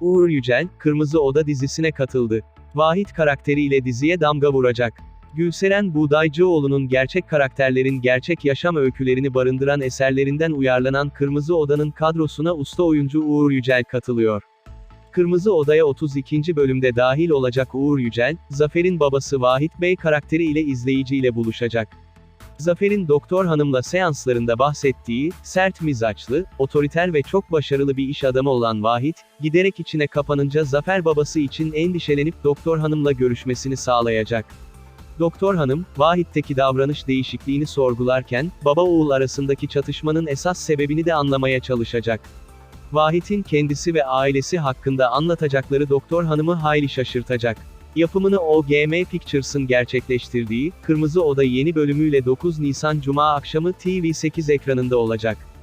Uğur Yücel, Kırmızı Oda dizisine katıldı. Vahit karakteriyle diziye damga vuracak. Gülseren Buğdaycıoğlu'nun gerçek karakterlerin gerçek yaşam öykülerini barındıran eserlerinden uyarlanan Kırmızı Oda'nın kadrosuna usta oyuncu Uğur Yücel katılıyor. Kırmızı Oda'ya 32. bölümde dahil olacak Uğur Yücel, Zafer'in babası Vahit Bey karakteri ile izleyiciyle buluşacak. Zafer'in Doktor Hanım'la seanslarında bahsettiği, sert mizaçlı, otoriter ve çok başarılı bir iş adamı olan Vahit, giderek içine kapanınca Zafer babası için endişelenip Doktor Hanım'la görüşmesini sağlayacak. Doktor Hanım, Vahit'teki davranış değişikliğini sorgularken, baba oğul arasındaki çatışmanın esas sebebini de anlamaya çalışacak. Vahit'in kendisi ve ailesi hakkında anlatacakları Doktor Hanım'ı hayli şaşırtacak. Yapımını OGM Pictures'ın gerçekleştirdiği, Kırmızı Oda yeni bölümüyle 9 Nisan Cuma akşamı TV8 ekranında olacak.